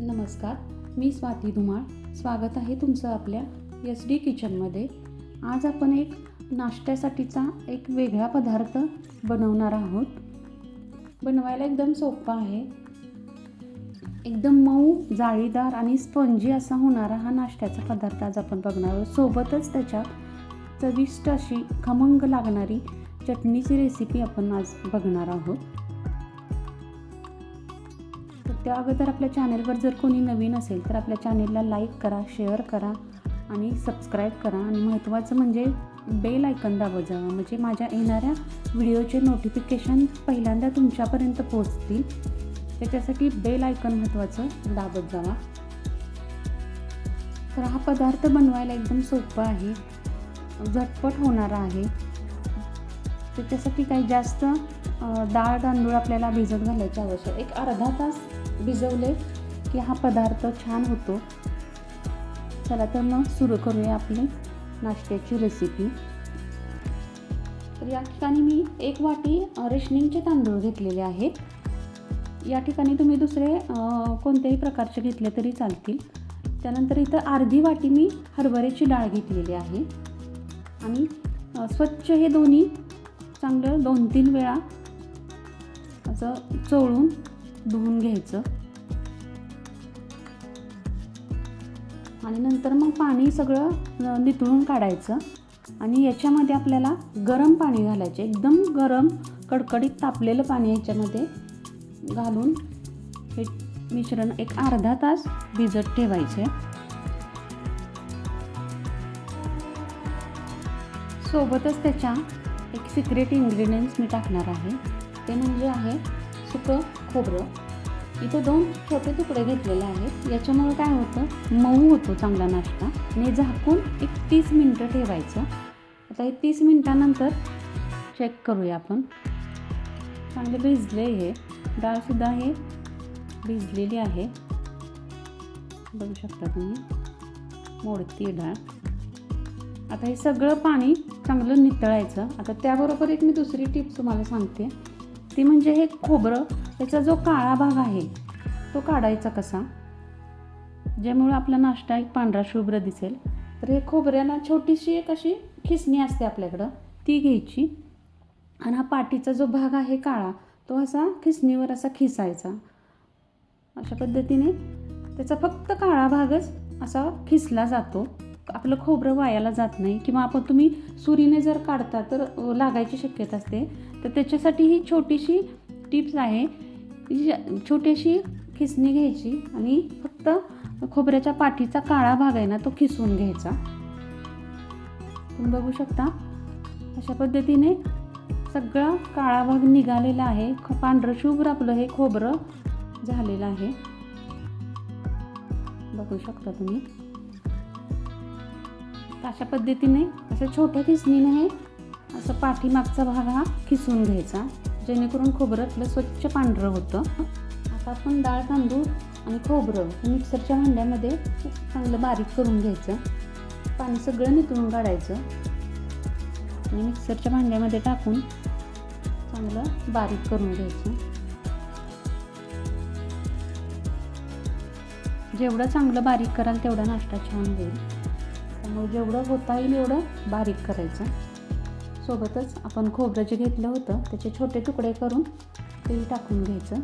नमस्कार मी स्वाती धुमाळ. स्वागत आहे तुमचं आपल्या एस डी किचनमध्ये आज आपण एक नाश्त्यासाठीचा एक वेगळा पदार्थ बनवणार आहोत. बनवायला एकदम सोपा आहे. एकदम मऊ जाळीदार आणि स्पंजी असा होणारा हा नाश्त्याचा पदार्थ आज आपण बघणार आहोत. सोबतच त्याच्या चविष्ट अशी खमंग लागणारी चटणीची रेसिपी आपण आज बघणार आहोत. त्या अगोदर आपल्या चॅनलवर जर कोणी नवीन असेल तर आपल्या चॅनेलला लाईक करा शेअर करा आणि सबस्क्राईब करा. आणि महत्त्वाचं म्हणजे बेल आयकन दाबत म्हणजे माझ्या येणाऱ्या व्हिडिओचे नोटिफिकेशन पहिल्यांदा तुमच्यापर्यंत पोहोचतील. त्याच्यासाठी बेल आयकन महत्त्वाचं दाबत जावा. तर हा पदार्थ बनवायला एकदम सोपा आहे. झटपट होणारा आहे. त्याच्यासाठी काही जास्त डाळ तांदूळ आपल्याला भिजत घालायचे आवश्यक. एक अर्धा तास भिजवले की हा पदार्थ छान होतो. चला तर मग सुरू करूया आपली नाश्त्याची रेसिपी तर या ठिकाणी मी एक वाटी रेशनिंगचे तांदूळ घेतलेले आहेत. या ठिकाणी तुम्ही दुसरे कोणत्याही प्रकारचे घेतले तरी चालतील. त्यानंतर इथं अर्धी वाटी मी हरभऱ्याची डाळ घेतलेली आहे. आणि स्वच्छ हे दोन्ही चांगलं दोन तीन वेळा असं चोळून धुवून घ्यायचं. आणि नंतर मग पाणी सगळं नितळून काढायचं. आणि याच्यामध्ये आपल्याला गरम पाणी घालायचे. एकदम गरम कडकडीत तापलेलं पाणी याच्यामध्ये घालून हे मिश्रण एक अर्धा तास भिजत ठेवायचे. सोबतच त्याच्या एक सिक्रेट इन्ग्रेडियंट्स मी टाकणार आहे. ते म्हणजे आहे सुकं खोबरं. इथे दोन छोटे तुकडे घेतलेले आहेत. याच्यामुळे काय होतं? मऊ होतो चांगला नाश्ता. आणि झाकून एक तीस मिनटं ठेवायचं. आता हे तीस मिनटानंतर चेक करूया आपण. चांगलं भिजले हे. डाळसुद्धा हे भिजलेली आहे. बघू शकता तुम्ही. मोडती डाळ. आता हे सगळं पाणी चांगलं नितळायचं. आता त्याबरोबर एक मी दुसरी टिप तुम्हाला सांगते. ती म्हणजे हे खोबरं त्याचा जो काळा भाग आहे तो काढायचा कसा? ज्यामुळं आपला नाश्ता एक पांढरा शुभ्र दिसेल. तर हे खोबऱ्याला छोटीशी एक अशी खिसणी असते आपल्याकडं ती घ्यायची. आणि हा पाठीचा जो भाग आहे काळा तो असा खिसणीवर असा खिसायचा. अशा पद्धतीने त्याचा फक्त काळा भागच असा खिसला जातो. आपलं खोबरं वायाला जात नाही. किंवा आपण तुम्ही सुरीने जर काढता तर लागायची शक्यता असते. तर त्याच्यासाठी ही छोटीशी टिप्स आहे. छोटीशी खिसणी घ्यायची आणि फक्त खोबऱ्याच्या पाठीचा काळा भाग आहे ना तो खिसून घ्यायचा. तुम्ही बघू शकता अशा पद्धतीने सगळा काळा भाग निघालेला आहे. ख- पांढरं शुभ्र आपलं हे खोबरं झालेलं आहे. बघू शकता तुम्ही. अशा पद्धतीने असं छोट्या खिसणीने हे असं पाठीमागचा भाग हा खिसून घ्यायचा. जेणेकरून खोबरं आपलं स्वच्छ पांढरं होतं. आता आपण डाळ तांदूळ आणि खोबरं मिक्सरच्या भांड्यामध्ये चांगलं बारीक करून घ्यायचं. पाणी सगळं नितळून काढायचं. आणि मिक्सरच्या भांड्यामध्ये टाकून चांगलं बारीक करून घ्यायचं. जेवढं चांगलं बारीक कराल तेवढा नाश्ता छान होईल. त्यामुळे जेवढं होता येईल एवढं बारीक करायचं. सोबतच आपण खोबरं जे घेतलं होतं त्याचे छोटे तुकडे करून तेही टाकून घ्यायचं.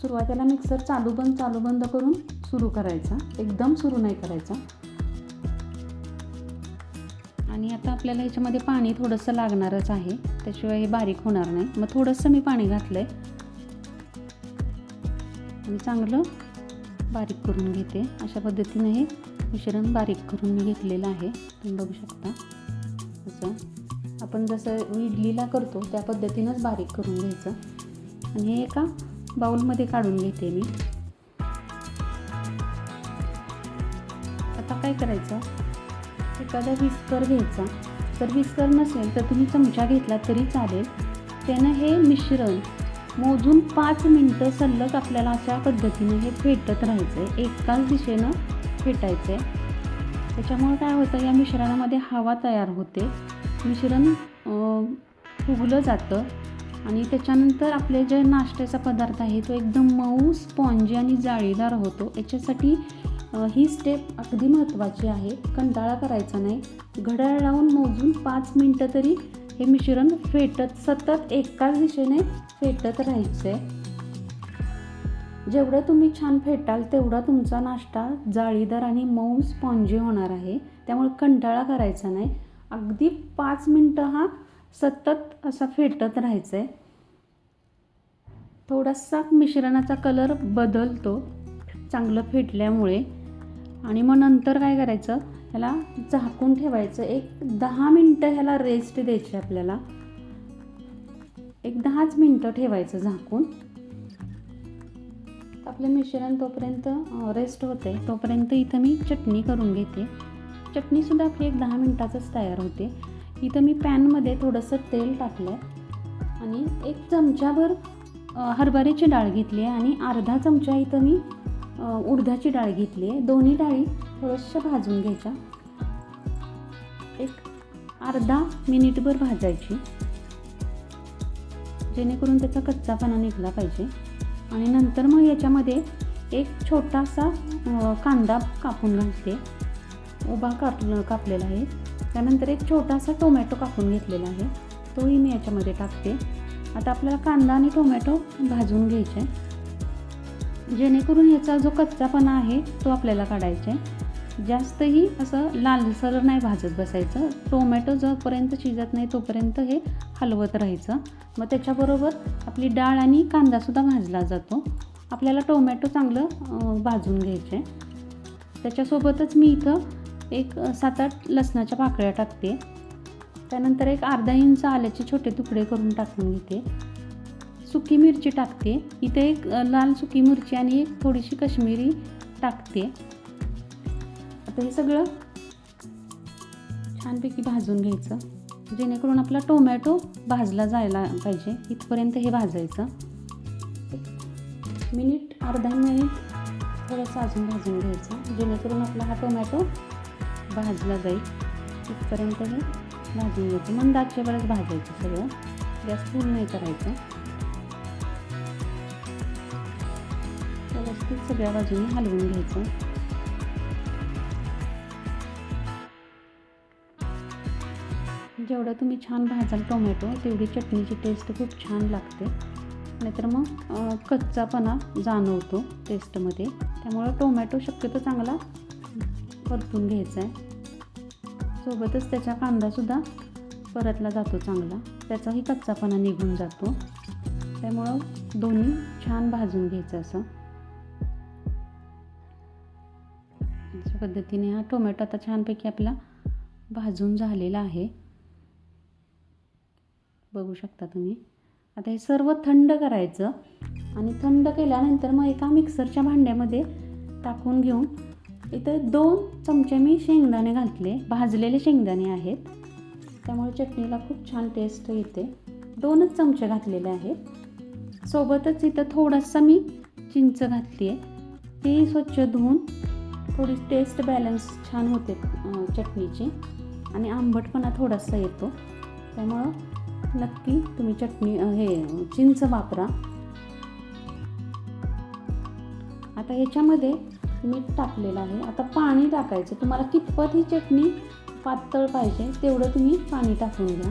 सुरुवातीला मिक्सर चालू बंद चालू बंद करून सुरू करायचा. एकदम सुरू नाही करायचा. आणि आता आपल्याला ह्याच्यामध्ये पाणी थोडंसं लागणारच आहे. त्याशिवाय हे बारीक होणार नाही. मग थोडंसं मी पाणी घातलं आहे आणि चांगलं बारीक करून घेते. अशा पद्धतीने हे मिश्रण बारीक करून मी घेतलेलं आहे. तुम्ही बघू शकता. असं. आपण जसं इडलीला करतो त्या पद्धतीनंच बारीक करून घ्यायचं. आणि हे एका बाऊलमध्ये काढून घेते मी. आता काय करायचं? एखादा विस्कर घ्यायचा. जर विस्कर नसेल तर तुम्ही चमचा घेतला तरी चालेल. त्यानं हे मिश्रण मोजून पाच मिनटं सलग आपल्याला अशा पद्धतीने हे फेटत राहायचं आहे एकाच दिशेनं फेटायचं आहे त्याच्यामुळे काय होतं या मिश्रणामध्ये हवा तयार होते. मिश्रण फुगलं जातं. आणि त्याच्यानंतर आपले जे नाश्त्याचा पदार्थ आहे तो एकदम मऊ स्पॉन्जी आणि जाळीदार होतो. याच्यासाठी ही स्टेप अगदी महत्त्वाची आहे. कंटाळा करायचा नाही. घड्याळ लावून मोजून पाच मिनटं तरी हे मिश्रण फेटत सतत एकाच दिशेने फेटत राहायचं आहे जेवढं तुम्ही छान फेटाल तेवढा तुमचा नाश्ता जाळीदार आणि मऊ स्पॉन्जी होणार आहे. त्यामुळे कंटाळा करायचा नाही. अगदी पाच मिनटं हा सतत असा फेटत राहायचं आहे थोडासा मिश्रणाचा कलर बदलतो चांगलं फेटल्यामुळे आणि मग नंतर काय करायचं? ह्याला झाकून ठेवायचं. एक दहा मिनटं ह्याला रेस्ट द्यायची आपल्याला. एक दहाच मिनटं ठेवायचं झाकून. आपलं मिश्रण तोपर्यंत रेस्ट होते तोपर्यंत इथं मी चटणी करून घेते. चटणीसुद्धा आपली एक दहा मिनटातच तयार होते. इथं मी पॅनमध्ये थोडंसं तेल टाकलं आहे आणि एक चमचाभर हरभऱ्याची डाळ घेतली आहे आणि अर्धा चमचा इथं मी उडदाची डाळ घेतली आहे. दोन्ही डाळी थोडंसं भाजून घ्यायच्या. एक अर्धा मिनिटभर भाजायची. जेणेकरून त्याचा कच्चापणा निघला पाहिजे. आणि नंतर मग याच्यामध्ये एक छोटासा कांदा कापून घालते. उभा काप कापलेला आहे. त्यानंतर एक छोटासा टोमॅटो कापून घेतलेला आहे. तोही मी याच्यामध्ये टाकते. आता आपल्याला कांदा आणि टोमॅटो भाजून घ्यायचे आहे. जेणेकरून ह्याचा जो कच्चापणा आहे तो आपल्याला काढायचा आहे. जास्तही असं लालसर नाही भाजत बसायचं. टोमॅटो जोपर्यंत शिजत नाही तोपर्यंत हे हलवत राहायचं. मग त्याच्याबरोबर आपली डाळ आणि कांदासुद्धा भाजला जातो. आपल्याला टोमॅटो चांगलं भाजून भाजून घ्यायचे त्याच्यासोबतच मी इथं एक सात आठ लसणाच्या पाकळ्या टाकते. त्यानंतर एक अर्धा इंच आल्याचे छोटे तुकडे करून टाकून घेते. सुकी मिरची टाकते. इथे एक लाल सुकी मिरची आणि एक थोडीशी कश्मीरी टाकते. आता हे सगळं छानपैकी भाजून घ्यायचं. जेणेकरून आपला टोमॅटो भाजला जायला पाहिजे. इथपर्यंत हे भाजायचं. मिनिट अर्धा मिनिट थोडंसं अजून भाजून घ्यायचं. जेणेकरून आपला हा टोमॅटो भाजला जाईल. तिथपर्यंत हे भाजून घ्यायचं मंद आचेवरच भाजायचं सगळं. गॅस फुल नाही करायचं. व्यवस्थित सगळ्या बाजूने हलवून घ्यायचं. जेवढं तुम्ही छान भाजाल टोमॅटो तेवढी चटणीची टेस्ट खूप छान लागते. नाहीतर मग कच्चापणा जाणवतो टेस्टमध्ये त्यामुळं टोमॅटो शक्यतो चांगला परतून घ्यायचा आहे सोबतच त्याचा कांदासुद्धा परतला जातो चांगला. त्याचाही कच्चापणा निघून जातो. त्यामुळं दोन्ही छान भाजून घ्यायचं असं. अशा पद्धतीने हा टोमॅटो आता छानपैकी आपला भाजून झालेला आहे. बघू शकता तुम्ही. आता हे सर्व थंड करायचं आणि थंड केल्यानंतर मग एका मिक्सरच्या भांड्यामध्ये टाकून घेऊन इथं दोन चमचे मी शेंगदाणे घातले. भाजलेले शेंगदाणे आहेत. त्यामुळे चटणीला खूप छान टेस्ट येते. दोनच चमचे घातलेले आहेत. सोबतच इथं थोडासा मी चिंच घातली आहे ती स्वच्छ धुवून थोडी टेस्ट बॅलन्स छान होते चटणीची. आणि आंबटपणा थोडासा येतो. त्यामुळं नक्की तुम्ही चटणी हे चिंच वापरा. आता ह्याच्यामध्ये मीठ टाकलेलं आहे. आता पाणी टाकायचं. तुम्हाला कितपत ही चटणी पातळ पाहिजे तेवढं तुम्ही पाणी टाकून घ्या.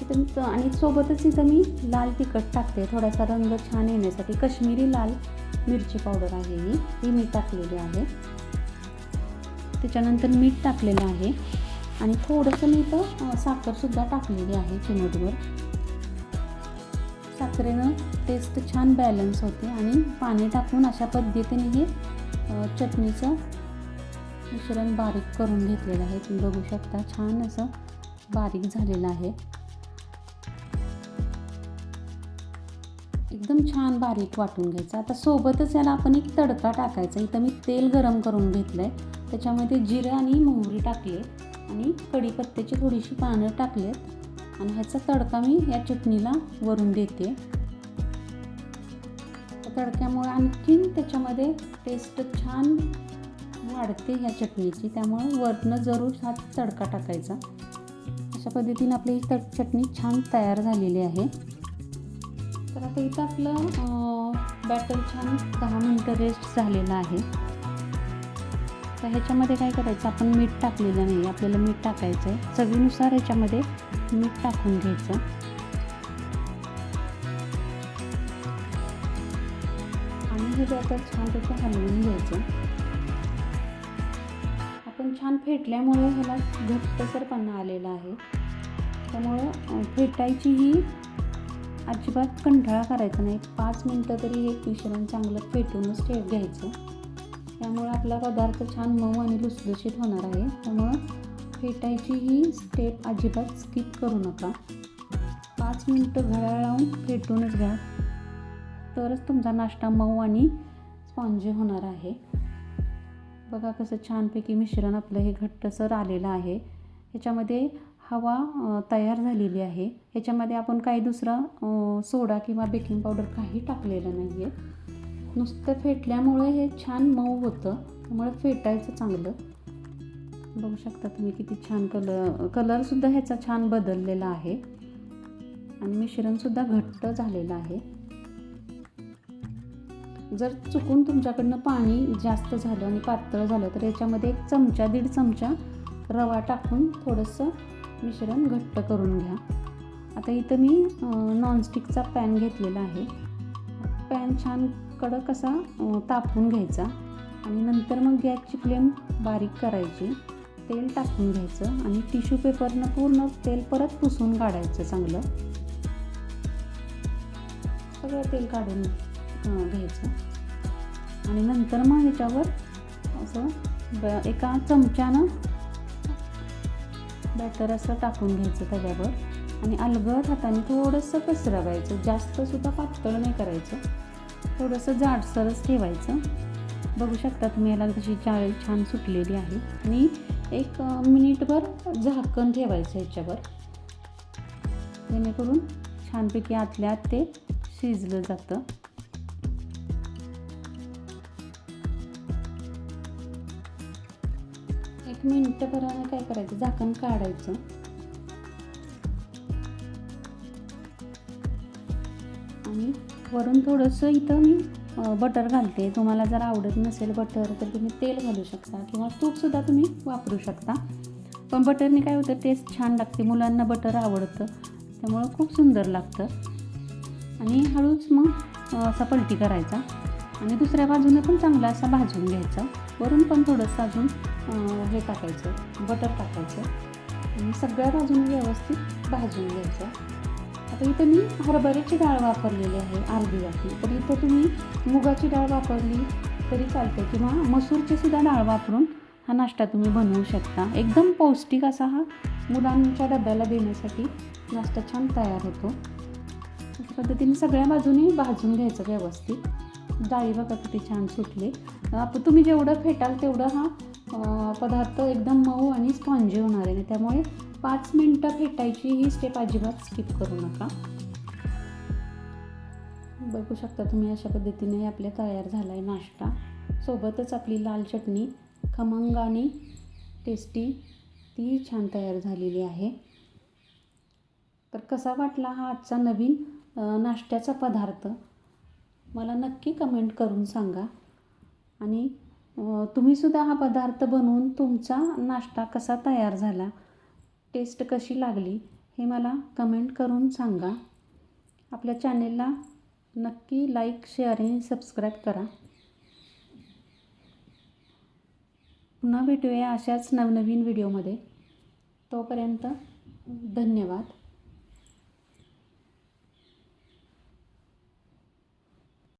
इथं आणि सोबतच इथं मी लाल तिखट टाकते. थोडासा रंग छान येण्यासाठी कश्मीरी लाल मिरची पावडर आहे ही. ही मी टाकलेली आहे. त्याच्यानंतर मीठ टाकलेलं आहे. आणि थोडंसं मी इथं साखरसुद्धा टाकलेली आहे चिमटभर. साखरेनं टेस्ट छान बॅलन्स होते आणि पाणी टाकून अशा पद्धतीने हे चटणीचं मिश्रण बारीक करून घेतलेलं आहे. तुम्ही बघू शकता छान असं बारीक झालेलं आहे. एकदम छान बारीक वाटून घ्यायचं. आता सोबतच याला आपण एक तडका टाकायचा. इथं मी तेल गरम करून घेतलं आहे त्याच्यामध्ये जिरं आणि मोहरी टाकली आणि कढीपत्त्याची थोडीशी पानं टाकलेत आणि ह्याचा तडका मी या चटणीला वरून देते. त्या तडक्यामुळे आणखीन त्याच्यामध्ये टेस्ट छान वाढते ह्या चटणीची. त्यामुळे वरनं जरूर हा तडका टाकायचा. अशा पद्धतीने आपली ही तड चटणी छान तयार झालेली आहे. तर आता इथं आपलं बॅटर छान दहा मिनटं रेस्ट झालेलं आहे. तर ह्याच्यामध्ये काय करायचं? आपण मीठ टाकलेलं नाही. आपल्याला मीठ टाकायचं आहे चवीनुसार ह्याच्यामध्ये मीठ टाकून घ्यायचं. आणि हे बॅटर छानपैकी हलवून घ्यायचं. आपण छान फेटल्यामुळे ह्याला घट्टसरपणा आलेला आहे. त्यामुळं फेटायची ही अजिबात कंटाळा करायचा नाही. पाच मिनटं तरी हे मिश्रण चांगलं फेटूनच ठेव घ्यायचं त्यामुळे आपला पदार्थ छान मऊ आणि लुसलुशीत होणार आहे. त्यामुळं फेटायची ही स्टेप अजिबात स्किप करू नका. पाच मिनटं घड्याळ लावून फेटूनच घ्या. तरच तुमचा नाश्ता मऊ आणि स्पॉन्जी होणार आहे. बघा कसं छानपैकी मिश्रण आपलं हे घट्टसर आलेलं आहे. ह्याच्यामध्ये हवा तयार झालेली आहे. ह्याच्यामध्ये आपण काही दुसरा सोडा किंवा बेकिंग पावडर काही टाकलेलं नाही आहे नुसतं फेटल्यामुळे हे छान मऊ होतं. त्यामुळे फेटायचं चांगलं. बघू शकता तुम्ही किती छान कलर कलरसुद्धा ह्याचा छान बदललेला आहे. आणि मिश्रणसुद्धा घट्ट झालेलं आहे. जर चुकून तुमच्याकडनं पाणी जास्त झालं आणि पातळ झालं तर याच्यामध्ये एक चमचा दीड चमचा रवा टाकून थोडंसं मिश्रण घट्ट करून घ्या. आता इथं मी नॉनस्टिकचा पॅन घेतलेला आहे. पॅन छान कडक असा तापून घ्यायचा. आणि नंतर मग गॅसची फ्लेम बारीक करायची. तेल टाकून घ्यायचं आणि टिश्यू पेपरनं पूर्ण तेल परत पुसून काढायचं चांगलं. सगळं तेल काढून घ्यायचं. आणि नंतर मग ह्याच्यावर असं ब एका चमच्यानं बॅटर असं टाकून घ्यायचं तव्यावर. आणि अलगद हाताने थोडंसं पसरवायचं. जास्तसुद्धा पातळ नाही करायचं. थोडंसं जाडसरच ठेवायचं. बघू शकता तुम्ही याला कशी चाळी छान सुटलेली आहे. आणि एक मिनिटभर झाकण ठेवायचं ह्याच्यावर. जेणेकरून छानपैकी आतल्या आत ते शिजलं जातं. एक मिनिटभरानं काय करायचं? झाकण काढायचं. आणि वरून थोडंसं इथं मी बटर घालते. तुम्हाला जर आवडत नसेल बटर तर तुम्ही तेल घालू शकता किंवा तूपसुद्धा तुम्ही वापरू शकता. पण बटरने काय होतं टेस्ट छान लागते. मुलांना बटर आवडतं त्यामुळं खूप सुंदर लागतं. आणि हळूच मग असा पलटी करायचा. आणि दुसऱ्या बाजूने पण चांगला असा भाजून घ्यायचा. वरून पण थोडंसं अजून हे टाकायचं बटर टाकायचं. आणि सगळ्या बाजूने व्यवस्थित भाजून घ्यायचं. आता इथं मी हरभऱ्याची डाळ वापरलेली आहे अर्धी वाटी. तर इथं तुम्ही मुगाची डाळ वापरली तरी चालते किंवा मसूरची सुद्धा डाळ वापरून हा नाश्ता तुम्ही बनवू शकता. एकदम पौष्टिक असा हा मुलांच्या डब्याला देण्यासाठी नाश्ता छान तयार होतो. अशा पद्धतीने सगळ्या बाजूनी भाजून घ्यायचं व्यवस्थित. डाळी बघा किती छान सुटले. तुम्ही जेवढं फेटाल तेवढं हा पदार्थ एकदम मऊ आणि स्पॉन्जी होणार आहे त्यामुळे पाच मिनटं फेटायची ही स्टेप अजिबात स्किप करू नका. बघू शकता तुम्ही अशा पद्धतीने आपल्या तयार झाला आहे नाश्ता. सोबतच आपली लाल चटणी खमंग आणि टेस्टी ती छान तयार झालेली आहे. तर कसा वाटला हा आजचा नवीन नाश्त्याचा पदार्थ? मला नक्की कमेंट करून सांगा. आणि तुम्हीसुद्धा हा पदार्थ बनवून तुमचा नाश्ता कसा तयार झाला? टेस्ट कशी लागली हे मला कमेंट करून सांगा. आपल्या चॅनेलला नक्की लाईक शेअर आणि सबस्क्राईब करा. पुन्हा भेटूया अशाच नवनवीन व्हिडिओमध्ये. तोपर्यंत धन्यवाद.